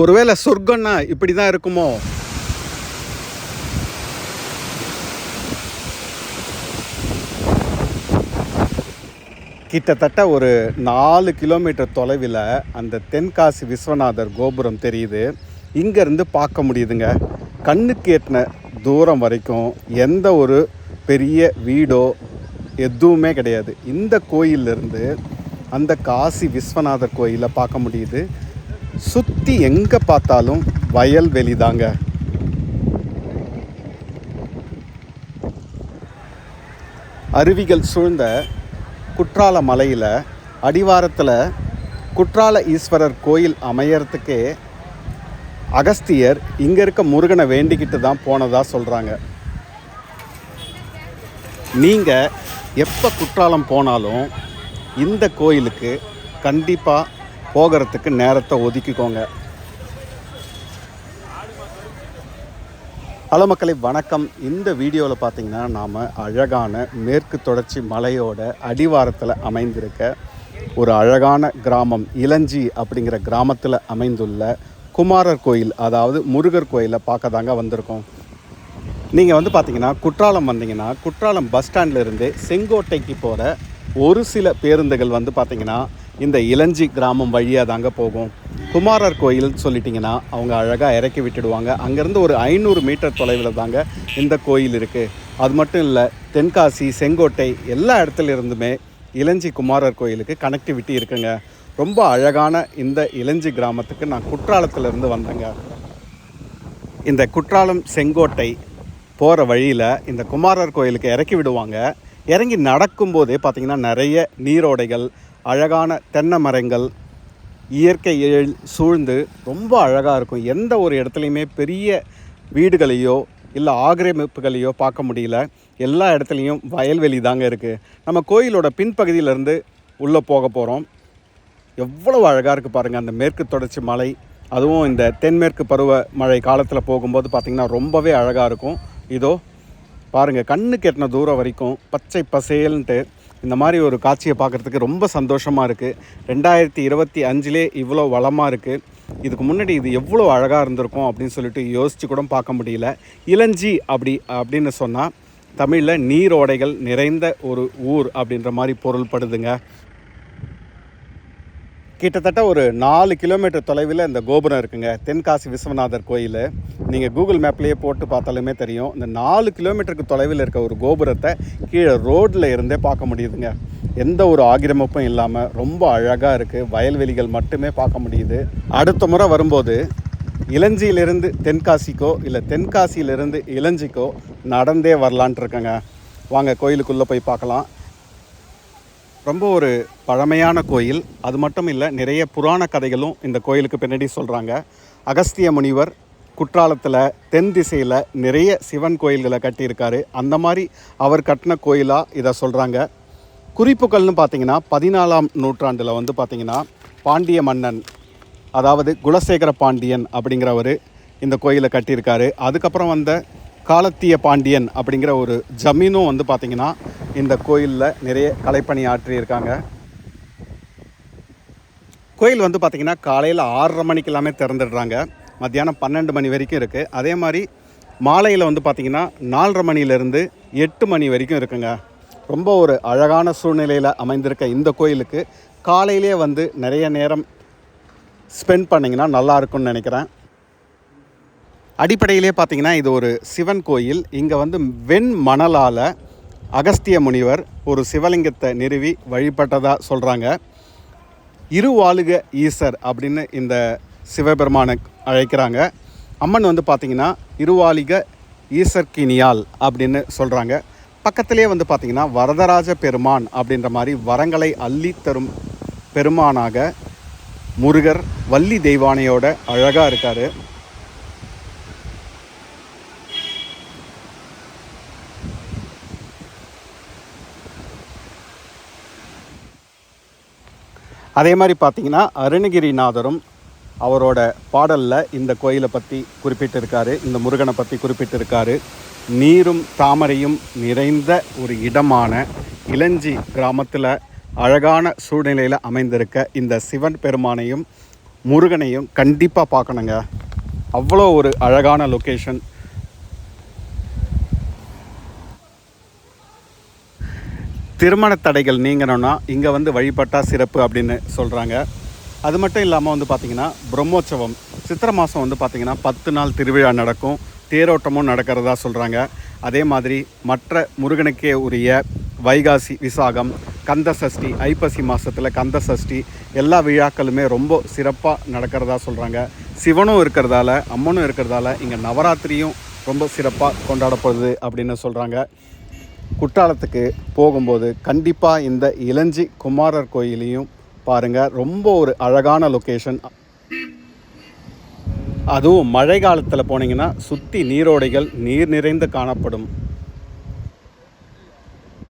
ஒருவேளை சொர்க்கம்னா இப்படி தான் இருக்குமோ? கிட்டத்தட்ட ஒரு நாலு கிலோமீட்டர் தொலைவில் அந்த தென்காசி விஸ்வநாதர் கோபுரம் தெரியுது. இங்கேருந்து பார்க்க முடியுதுங்க. கண்ணுக்கு எட்டின தூரம் வரைக்கும் எந்த ஒரு பெரிய வீடோ எதுவுமே கிடையாது. இந்த கோயிலிருந்து அந்த காசி விஸ்வநாதர் கோயிலை பார்க்க முடியுது. சுற்றி எங்கே பார்த்தாலும் வயல்வெளி தாங்க. அருவிகள் சூழ்ந்த குற்றால மலையில் அடிவாரத்தில் குற்றால ஈஸ்வரர் கோயில் அமையறதுக்கே அகஸ்தியர் இங்கே இருக்க முருகனை வேண்டிக்கிட்டு தான் போனதாக சொல்கிறாங்க நீங்கள் எப்போ குற்றாலம் போனாலும் இந்த கோயிலுக்கு கண்டிப்பாக போகிறதுக்கு நேரத்தை ஒதுக்கிக்கோங்க. ஹலோ மக்களை வணக்கம். இந்த வீடியோவில் பார்த்திங்கன்னா நாம் அழகான மேற்கு தொடர்ச்சி மலையோட அடிவாரத்தில் அமைந்திருக்க ஒரு அழகான கிராமம் இளஞ்சி அப்படிங்கிற கிராமத்தில் அமைந்துள்ள குமாரர் கோயில் அதாவது முருகர் கோயிலை பார்க்க தாங்க வந்திருக்கோம். நீங்கள் வந்து பார்த்திங்கன்னா குற்றாலம் வந்தீங்கன்னா குற்றாலம் பஸ் ஸ்டாண்ட்லேருந்து செங்கோட்டைக்கு போகிற ஒரு சில பேருந்துகள் வந்து பார்த்திங்கன்னா இந்த இளஞ்சி கிராமம் வழியாக தாங்க போகும். குமாரர் கோயில் சொல்லிட்டிங்கன்னா அவங்க அழகாக இறக்கி விட்டுடுவாங்க. அங்கேருந்து ஒரு ஐநூறு மீட்டர் தொலைவில் தாங்க இந்த கோயில் இருக்குது அது மட்டும் இல்லை தென்காசி செங்கோட்டை எல்லா இடத்துல இருந்துமே இளஞ்சி குமாரர் கோயிலுக்கு கனெக்டிவிட்டி இருக்குங்க. ரொம்ப அழகான இந்த இளஞ்சி கிராமத்துக்கு நான் குற்றாலத்திலேருந்து வந்தேங்க. இந்த குற்றாலம் செங்கோட்டை போகிற வழியில் இந்த குமாரர் கோயிலுக்கு இறக்கி விடுவாங்க. இறங்கி நடக்கும்போதே பார்த்திங்கன்னா நிறைய நீரோடைகள் அழகான தென்னை மரங்கள் இயற்கை எழில் சூழ்ந்து ரொம்ப அழகாக இருக்கும். எந்த ஒரு இடத்துலையுமே பெரிய வீடுகளையோ இல்லை ஆக்கிரமிப்புகளையோ பார்க்க முடியல. எல்லா இடத்துலையும் வயல்வெளி தாங்க இருக்குது நம்ம கோயிலோட பின்பகுதியிலேருந்து உள்ளே போக போகிறோம் எவ்வளவு அழகாக இருக்குது பாருங்கள் அந்த மேற்கு தொடர்ச்சி மலை அதுவும் இந்த தென்மேற்கு பருவ மழை காலத்தில் போகும்போது பார்த்திங்கன்னா ரொம்பவே அழகாக இருக்கும். இதோ பாருங்கள் கண்ணுக்கு எட்டின தூரம் வரைக்கும் பச்சை பசேல்ன்ட்டு இந்த மாதிரி ஒரு காட்சியை பார்க்குறதுக்கு ரொம்ப சந்தோஷமாக இருக்குது ரெண்டாயிரத்தி இருபத்தி அஞ்சிலே இவ்வளோ வளமாக இருக்குது இதுக்கு முன்னாடி இது எவ்வளோ அழகாக இருந்திருக்கும் அப்படின்னு சொல்லிட்டு யோசித்து கூட பார்க்க முடியல. இளஞ்சி அப்படி அப்படின்னு சொன்னால் தமிழில் நீரோடைகள் நிறைந்த ஒரு ஊர் அப்படின்ற மாதிரி பொருள்படுதுங்க. கிட்டத்தட்ட ஒரு நாலு கிலோமீட்டர் தொலைவில் இந்த கோபுரம் இருக்குங்க. தென்காசி விஸ்வநாதர் கோயில். நீங்கள் கூகுள் மேப்லேயே போட்டு பார்த்தாலுமே தெரியும். இந்த நாலு கிலோமீட்டருக்கு தொலைவில் இருக்க ஒரு கோபுரத்தை கீழே ரோட்டில் இருந்தே பார்க்க முடியுதுங்க. எந்த ஒரு ஆக்கிரமிப்பும் இல்லாமல் ரொம்ப அழகாக இருக்குது வயல்வெளிகள் மட்டுமே பார்க்க முடியுது. அடுத்த முறை வரும்போது இளஞ்சியிலிருந்து தென்காசிக்கோ இல்லை தென்காசியிலிருந்து இளஞ்சிக்கோ நடந்தே வரலான்ட்டு இருக்கேங்க. வாங்க கோயிலுக்குள்ளே போய் பார்க்கலாம். ரொம்ப ஒரு பழமையான கோயில். அது மட்டும் இல்லை நிறைய புராண கதைகளும் இந்த கோயிலுக்கு பின்னாடி சொல்கிறாங்க அகஸ்திய முனிவர் குற்றாலத்தில் தென் திசையில் நிறைய சிவன் கோயில்களை கட்டியிருக்காரு. அந்த மாதிரி அவர் கட்டின கோயிலாக இதை சொல்கிறாங்க குறிப்புகள்னு பார்த்தீங்கன்னா பதினாலாம் நூற்றாண்டில் வந்து பார்த்திங்கன்னா பாண்டிய மன்னன் அதாவது குலசேகர பாண்டியன் அப்படிங்கிறவர் இந்த கோயிலை கட்டியிருக்காரு. அதுக்கப்புறம் வந்த காலத்திய பாண்டியன் அப்படிங்கிற ஒரு ஜமீனும் வந்து பார்த்திங்கன்னா இந்த கோயிலில் நிறைய கலைப்பணி ஆற்றியிருக்காங்க. கோயில் வந்து பார்த்திங்கன்னா காலையில் ஆறரை மணிக்கு எல்லாமே திறந்துடுறாங்க. மத்தியானம் பன்னெண்டு மணி வரைக்கும் இருக்குது அதே மாதிரி மாலையில் வந்து பார்த்திங்கன்னா நாலரை மணிலேருந்து எட்டு மணி வரைக்கும் இருக்குங்க. ரொம்ப ஒரு அழகான சூழ்நிலையில் அமைந்திருக்க இந்த கோயிலுக்கு காலையிலே வந்து நிறைய நேரம் ஸ்பெண்ட் பண்ணிங்கன்னா நல்லாயிருக்கும்னு நினைக்கிறேன். அடிப்படையிலே பார்த்தீங்கன்னா இது ஒரு சிவன் கோயில். இங்கே வந்து வெண் மணலால் அகஸ்திய முனிவர் ஒரு சிவலிங்கத்தை நிறுவி வழிபட்டதாக சொல்கிறாங்க இருவாளுக ஈசர் அப்படின்னு இந்த சிவபெருமானை அழைக்கிறாங்க. அம்மன் வந்து பார்த்திங்கன்னா இருவாளிக ஈசர்கினியால் அப்படின்னு சொல்கிறாங்க பக்கத்திலே வந்து பார்த்திங்கன்னா வரதராஜ பெருமான் அப்படின்ற மாதிரி வரங்களை அள்ளி தரும் பெருமானாக முருகர் வள்ளி தெய்வானையோட அழகாக இருக்கார். அதே மாதிரி பார்த்தீங்கன்னா அருணகிரிநாதரும் அவரோட பாடலில் இந்த கோயிலை பற்றி குறிப்பிட்டிருக்காரு இந்த முருகனை பற்றி குறிப்பிட்டிருக்காரு. நீரும் தாமரையும் நிறைந்த ஒரு இடமான இளஞ்சி கிராமத்தில் அழகான சூழ்நிலையில் அமைந்திருக்க இந்த சிவன் பெருமானையும் முருகனையும் கண்டிப்பாக பார்க்கணுங்க. அவ்வளோ ஒரு அழகான லொக்கேஷன் திருமண தடைகள் நீங்கணும்னா இங்கே வந்து வழிபட்டா சிறப்பு அப்படின்னு சொல்கிறாங்க அது மட்டும் இல்லாமல் வந்து பார்த்திங்கன்னா பிரம்மோற்சவம் சித்திரை மாதம் வந்து பார்த்திங்கன்னா பத்து நாள் திருவிழா நடக்கும். தேரோட்டமும் நடக்கிறதா சொல்கிறாங்க அதே மாதிரி மற்ற முருகனுக்கே உரிய வைகாசி விசாகம் கந்த சஷ்டி ஐப்பசி மாதத்தில் கந்த சஷ்டி எல்லா விழாக்களுமே ரொம்ப சிறப்பாக நடக்கிறதா சொல்கிறாங்க சிவனும் இருக்கிறதால அம்மனும் இருக்கிறதால இங்கே நவராத்திரியும் ரொம்ப சிறப்பாக கொண்டாடப்படுது அப்படின்னு சொல்கிறாங்க குற்றாலத்துக்கு போகும்போது கண்டிப்பாக இந்த இளஞ்சி குமாரர் கோயிலையும் பாருங்கள் ரொம்ப ஒரு அழகான லொக்கேஷன் அதுவும் மழை காலத்தில் போனீங்கன்னா சுற்றி நீரோடைகள் நீர் நிறைந்து காணப்படும்.